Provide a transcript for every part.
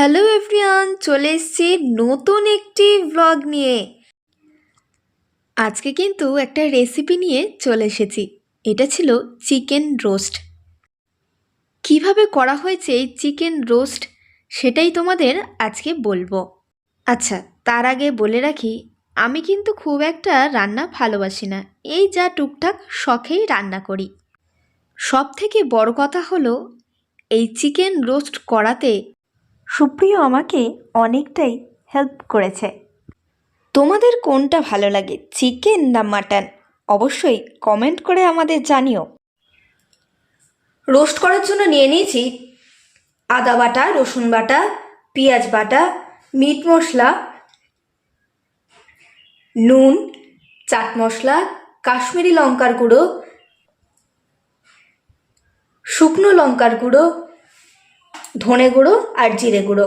Hello everyone চলে এসেছি নতুন একটি ব্লগ নিয়ে। আজকে কিন্তু একটা রেসিপি নিয়ে চলে এসেছি। এটা ছিল চিকেন রোস্ট কীভাবে করা হয়েছে এই চিকেন রোস্ট সেটাই তোমাদের আজকে বলব। আচ্ছা তার আগে বলে রাখি, আমি কিন্তু খুব একটা রান্না ভালোবাসি না। এই যা টুকটাক শখেই রান্না করি। সব থেকে বড় কথা হলো, এই চিকেন রোস্ট করাতে সুপ্রিয় আমাকে অনেকটাই হেল্প করেছে। তোমাদের কোনটা ভালো লাগে চিকেন না মাটন অবশ্যই কমেন্ট করে আমাদের জানিও। রোস্ট করার জন্য নিয়ে নিয়েছি আদা বাটা, রসুন বাটা, পেঁয়াজ বাটা মিট মশলা, নুন, চাট মশলা, কাশ্মীরি লঙ্কার গুঁড়ো, শুকনো লঙ্কার গুঁড়ো ধনে গুঁড়ো আর জিরে গুঁড়ো।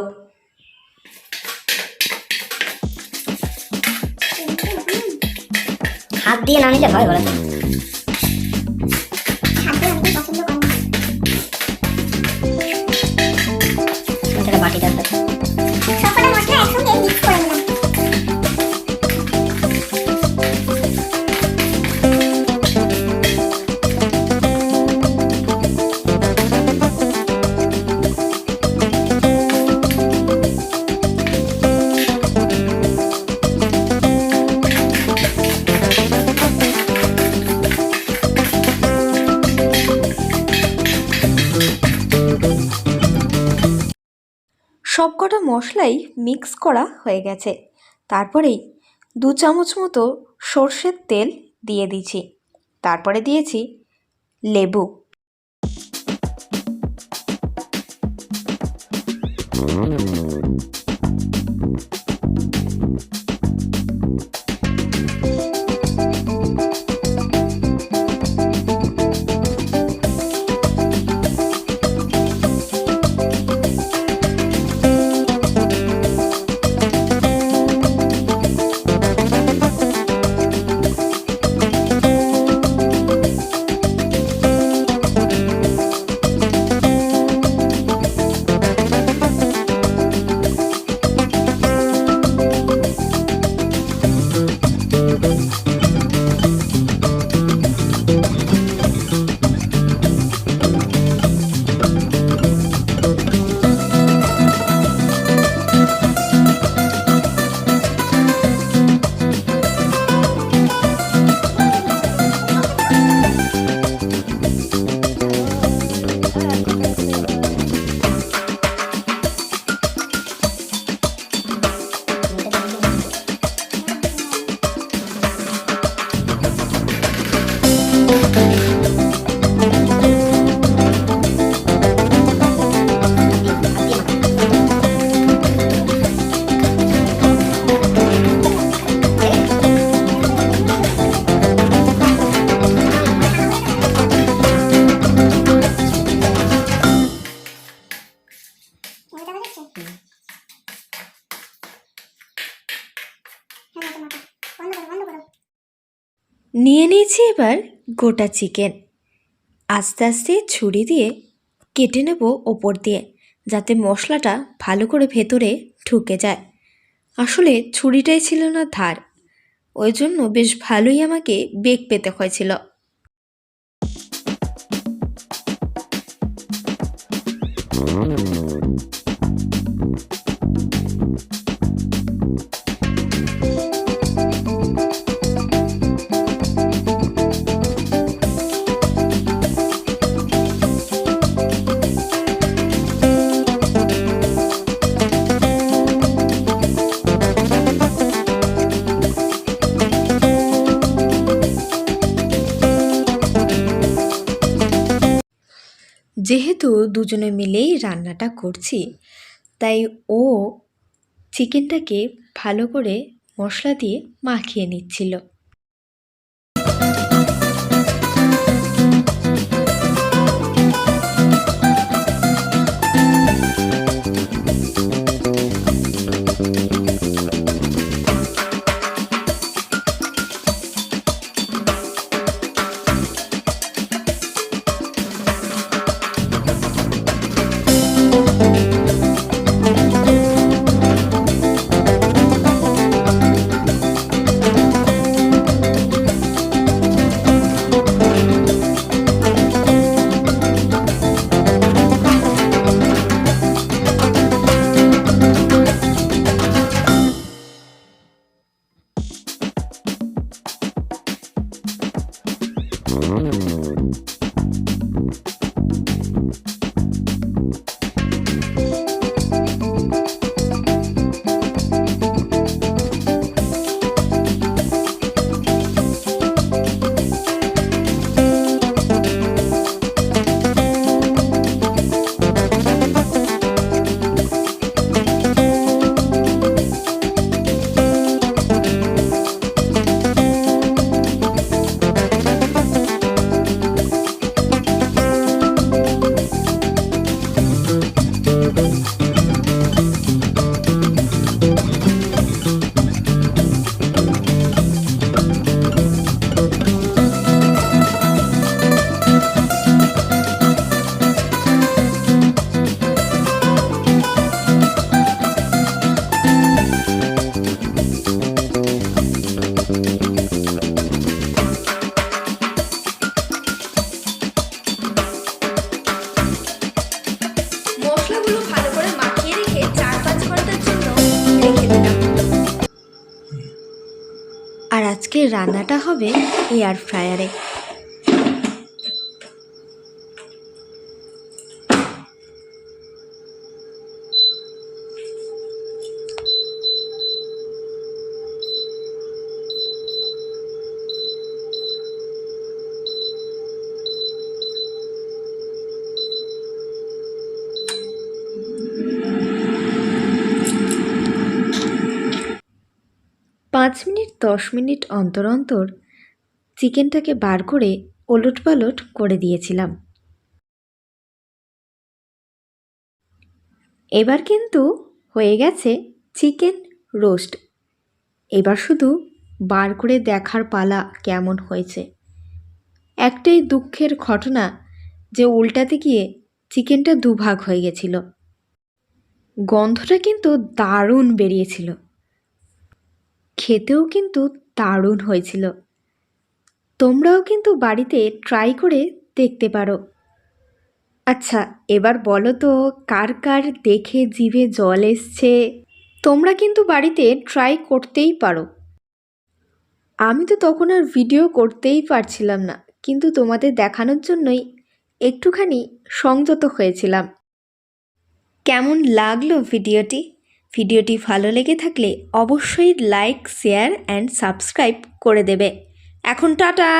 হাত দিয়ে না নিলে হয় সবকটা মশলাই মিক্স করা হয়ে গেছে। তারপরেই দু চামচ মতো সর্ষের তেল দিয়ে দিয়েছি। তারপরে দিয়েছি লেবু। বুঝতে নিয়ে নিয়েছি এবার গোটা চিকেন। আস্তে আস্তে ছুরি দিয়ে কেটে নেব ওপর দিয়ে, যাতে মশলাটা ভালো করে ভেতরে ঢুকে যায়। আসলে ছুরিটাই ছিল না ধার, ওই জন্য বেশ ভালোই আমাকে বেগ পেতে হয়েছিল। যেহেতু দুজনে মিলেই রান্নাটা করছি তাই ও চিকেনটাকে ভালো করে মশলা দিয়ে মাখিয়ে নিচ্ছিল। আজকে রান্নাটা হবে এয়ার ফ্রায়ারে পাঁচ মিনিট, দশ মিনিট অন্তর অন্তর চিকেনটাকে বার করে ওলট পালট করে দিয়েছিলাম। এবার কিন্তু হয়ে গেছে চিকেন রোস্ট। এবার শুধু বার করে দেখার পালা কেমন হয়েছে। একটাই দুঃখের ঘটনা যে উল্টাতে গিয়ে চিকেনটা দুভাগ হয়ে গেছিল। গন্ধটা কিন্তু দারুণ বেরিয়েছিল। খেতেও কিন্তু দারুণ হয়েছিল। তোমরাও কিন্তু বাড়িতে ট্রাই করে দেখতে পারো। আচ্ছা এবার বলো তো, কার কার দেখে জিভে জল এসছে? তোমরা কিন্তু বাড়িতে ট্রাই করতেই পারো। আমি তো তখন আর ভিডিও করতেই পারছিলাম না, কিন্তু তোমাদের দেখানোর জন্যই একটুখানি সংযত হয়েছিলাম। কেমন লাগল ভিডিওটি ভিডিওটি ভালো লেগে থাকলে অবশ্যই লাইক শেয়ার অ্যান্ড সাবস্ক্রাইব করে দেবে। এখন টাটা!